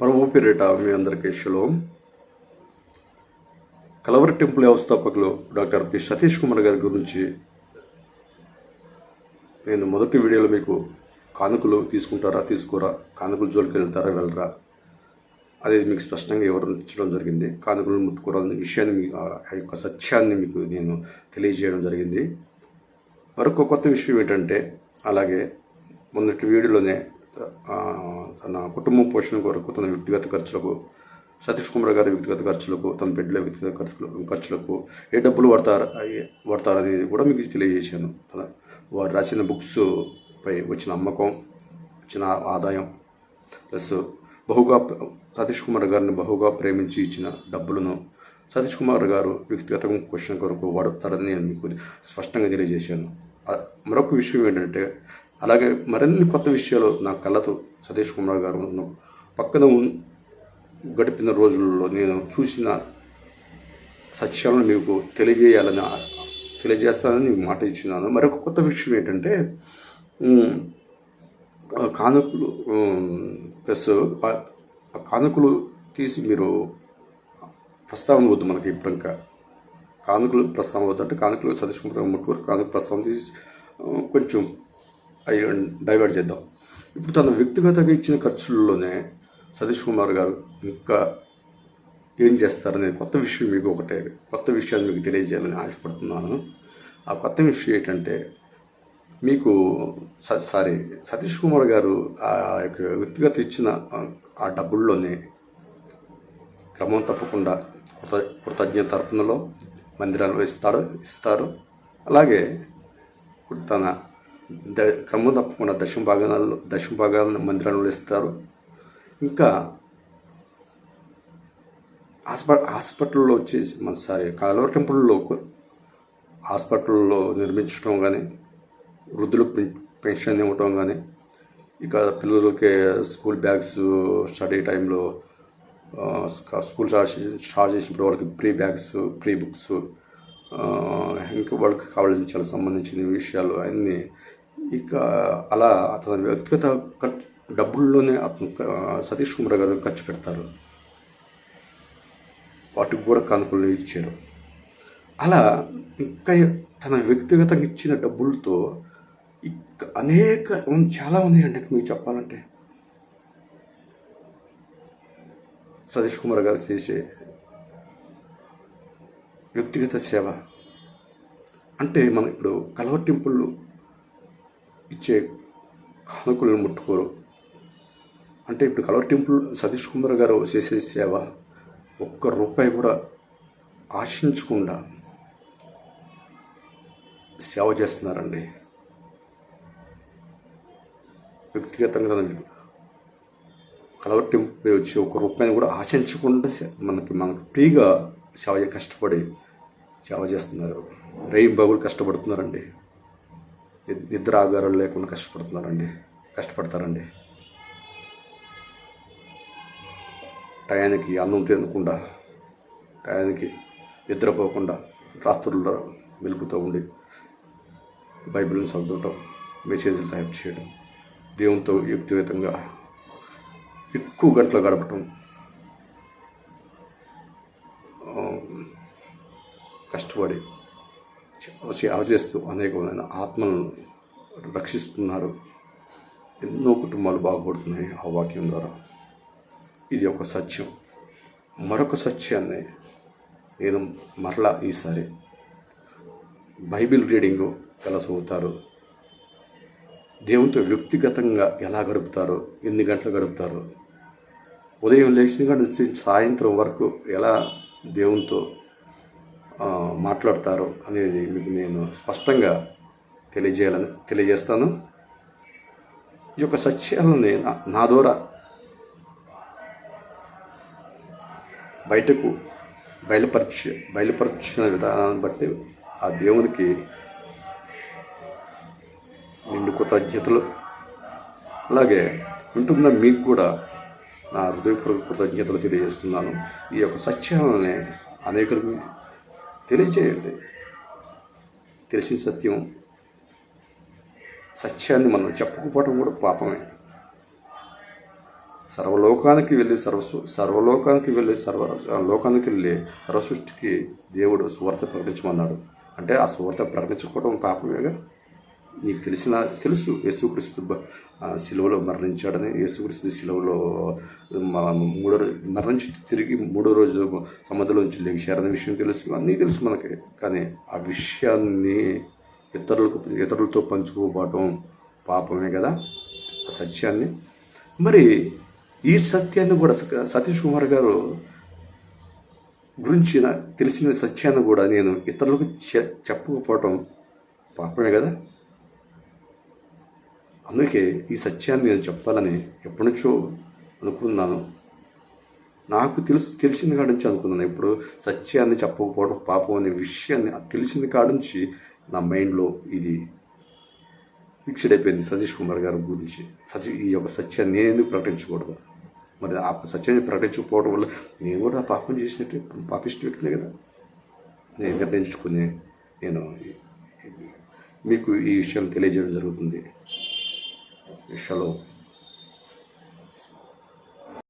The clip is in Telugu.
పరమ పేరిట మీ అందరికీ శుభం. కలవరి టెంపుల్ వ్యవస్థాపకులు డాక్టర్ పి. సతీష్ కుమార్ గారి గురించి నేను మొదటి వీడియోలో మీకు కానుకలు తీసుకుంటారా తీసుకోరా కానుకలు జోలికి వెళ్తారా వెళ్ళరా అది మీకు స్పష్టంగా వివరించడం జరిగింది. కానుకలు ముట్టుకోరాలని విషయాన్ని మీ- ఆ యొక్క సత్యాన్ని మీకు నేను తెలియజేయడం జరిగింది. మరొక కొత్త విషయం ఏంటంటే అలాగే మొన్నటి వీడియోలోనే తన కుటుంబం పోషణ కొరకు తన వ్యక్తిగత ఖర్చులకు సతీష్ కుమార్ గారి వ్యక్తిగత ఖర్చులకు తన బిడ్డల వ్యక్తిగత ఖర్చులకు ఖర్చులకు ఏ డబ్బులు వాడతారు పడతారనేది కూడా మీకు తెలియజేశాను. తన వారు రాసిన బుక్స్ పై వచ్చిన అమ్మకం వచ్చిన ఆదాయం ప్లస్ బహుగా సతీష్ కుమార్ గారిని బహుగా ప్రేమించి ఇచ్చిన డబ్బులను సతీష్ కుమార్ గారు వ్యక్తిగత క్వశ్చన్ కొరకు వాడుతారని నేను మీకు స్పష్టంగా తెలియజేశాను. మరొక విషయం ఏంటంటే అలాగే మరిన్ని కొత్త విషయాలు నా కళ్ళతో సతీష్ కుమార్ గారు పక్కన గడిపిన రోజుల్లో నేను చూసిన సత్యాలను మీకు తెలియజేయాలని తెలియజేస్తానని మాట ఇచ్చినాను మరొక కొత్త విషయం ఏంటంటే కానుకలు ప్లస్ కానుకలు తీసి మీరు ప్రస్తావన వద్దు మనకి ఇప్పుడు ఇంకా కానుకలు ప్రస్తావన వద్దు అంటే కానుకలు సతీష్ కుమార్ ముట్టుకోరు కానుక ప్రస్తావన తీసి కొంచెం అయ్యి డైవర్ట్ చేద్దాం. ఇప్పుడు తన వ్యక్తిగతంగా ఇచ్చిన ఖర్చుల్లోనే సతీష్ కుమార్ గారు ఇంకా ఏం చేస్తారనే కొత్త విషయం మీకు ఒకటే. కొత్త విషయాన్ని మీకు తెలియజేయాలని ఆశపడుతున్నాను. ఆ కొత్త విషయం ఏంటంటే మీకు స- సారీ సతీష్ కుమార్ గారు ఆ యొక్క వ్యక్తిగత ఇచ్చిన ఆ- డబ్బుల్లోనే క్రమం తప్పకుండా కృత కృతజ్ఞత అర్పణలో మందిరాలు ఇస్తాడు ఇస్తారు. అలాగే తన ద క్రమం తప్పకుండా దశమ భాగాలలో దశమ భాగాలను మందిరాల్లో ఇస్తారు ఇంకా హాస్ప హాస్పిటల్లో వచ్చేసి మన సారీ కాలువ టెంపుల్లో హాస్పిటల్లో నిర్మించడం కానీ వృద్ధులకు పెన్- పెన్షన్ ఇవ్వటం కానీ ఇక పిల్లలకి స్కూల్ బ్యాగ్స్ స్టడీ టైంలో స్కూల్ స్టార్ట్ స్టార్ట్ చేసినప్పుడు వాళ్ళకి ప్రీ బ్యాగ్స్ ప్రీ బుక్స్ ఇంకా వాళ్ళకి కావాల్సిన చాలా సంబంధించిన విషయాలు అన్నీ ఇక అలా అతని వ్యక్తిగత ఖర్చు డబ్బుల్లోనే అతను సతీష్ కుమార్ గారు ఖర్చు పెడతారు. వాటికి కూడా కానుకలు ఇచ్చారు. అలా ఇంకా తన వ్యక్తిగతంగా ఇచ్చిన డబ్బులతో అనేక చాలా ఉన్నాయండి మీకు చెప్పాలంటే. సతీష్ కుమార్ గారు చేసే వ్యక్తిగత సేవ. అంటే మనం ఇప్పుడు కలవ టెంపుల్ ఇచ్చే కానుకలను ముట్టుకోరు. అంటే ఇప్పుడు కలర్ టెంపుల్ సతీష్ కుమార్ గారు చేసే సేవ ఒక్క రూపాయి కూడా ఆశించకుండా సేవ చేస్తున్నారండి. వ్యక్తిగతంగా తన టెంపుల్ వచ్చి ఒక రూపాయిని కూడా ఆశించకుండా సే- మనకి మనకు ఫ్రీగా సేవ కష్టపడి సేవ చేస్తున్నారు. రైన్ బాబులు కష్టపడుతున్నారండి. ఇద్దరు నిద్ర ఆగారాలు లేకుండా కష్టపడుతున్నారండి. కష్టపడతారండి. టయానికి అన్నం తినకుండా టయానికి నిద్రపోకుండా రాత్రుల్లో వెలుగుతూ ఉండి బైబిల్ని చదవటం మెసేజ్లు టైప్ చేయడం దేవునితో వ్యక్తిగతంగా ఎక్కువ గంటలు గడపటం కష్టపడి సేవ చేస్తూ అనేకమైన ఆత్మలను రక్షిస్తున్నారు. ఎన్నో కుటుంబాలు బాగుపడుతున్నాయి ఆ వాక్యం ద్వారా. ఇది ఒక సత్యం. మరొక సత్యాన్ని నేను మరలా ఈసారి బైబిల్ రీడింగ్ ఎలా చదువుతారు. దేవునితో వ్యక్తిగతంగా ఎలా గడుపుతారో? ఎన్ని గంటలు గడుపుతారో? ఉదయం లేచిన నుంచి సాయంత్రం వరకు ఎలా దేవునితో మాట్లాడతారు అనేది మీకు నేను స్పష్టంగా తెలియజేయాలని తెలియజేస్తాను. ఈ యొక్క సత్యాలని నా- నా ద్వారా బయటకు బయలుపరిచి బయలుపరిచిన విధానాన్ని బట్టి ఆ దేవునికి నిండు కృతజ్ఞతలు. అలాగే ఉంటున్న మీకు కూడా నా హృదయపూర్వక కృతజ్ఞతలు తెలియజేస్తున్నాను. ఈ యొక్క సత్యాలని అనేకులకు తెలియజేయండి తెలిసిన సత్యం సత్యాన్ని మనం చెప్పకపోవటం కూడా పాపమే. సర్వలోకానికి వెళ్ళి సర్వ సర్వలోకానికి వెళ్ళి సర్వ లోకానికి వెళ్ళి సర్వసృష్టికి దేవుడు సువార్త ప్రకటించమన్నాడు. అంటే ఆ సువార్త ప్రకటించుకోవడం పాపమేగా? నీకు తెలిసిన తెలుసు. యేసుక్రీస్తు శిలువలో మరణించాడని యేసుక్రీస్తు శిలువలో మూడో మరణించి తిరిగి మూడో రోజు సముద్రంలోంచి లేచారనే విషయం తెలుసు. అన్నీ తెలుసు మనకి. కానీ ఆ విషయాన్ని ఇతరులకు ఇతరులతో పంచుకోపోవటం పాపమే కదా? ఆ సత్యాన్ని. మరి ఈ సత్యాన్ని కూడా సతీష్ కుమార్ గారు గురించి తెలిసిన సత్యాన్ని కూడా నేను ఇతరులకు చె- చెప్పకపోవటం పాపమే కదా? అందుకే ఈ సత్యాన్ని నేను చెప్పాలని ఎప్పటి నుంచో అనుకున్నాను నాకు తెలుసు తెలిసిన కాడ నుంచి అనుకున్నాను ఇప్పుడు సత్యాన్ని చెప్పకపోవడం పాపం అనే విషయాన్ని తెలిసిన కాడ నుంచి నా మైండ్లో ఇది ఫిక్స్డ్ అయిపోయింది సతీష్ కుమార్ గారి గురించి. సత్య ఈ యొక్క సత్యాన్ని నేను ఎందుకు ప్రకటించకూడదు? మరి ఆ సత్యాన్ని ప్రకటించకపోవడం వల్ల నేను కూడా ఆ పాపం చేసినట్టు పాపిస్ట్ వ్యక్తినే కదా. నేను నిర్ణయించుకుని నేను మీకు ఈ విషయం తెలియజేయడం జరుగుతుంది. షలో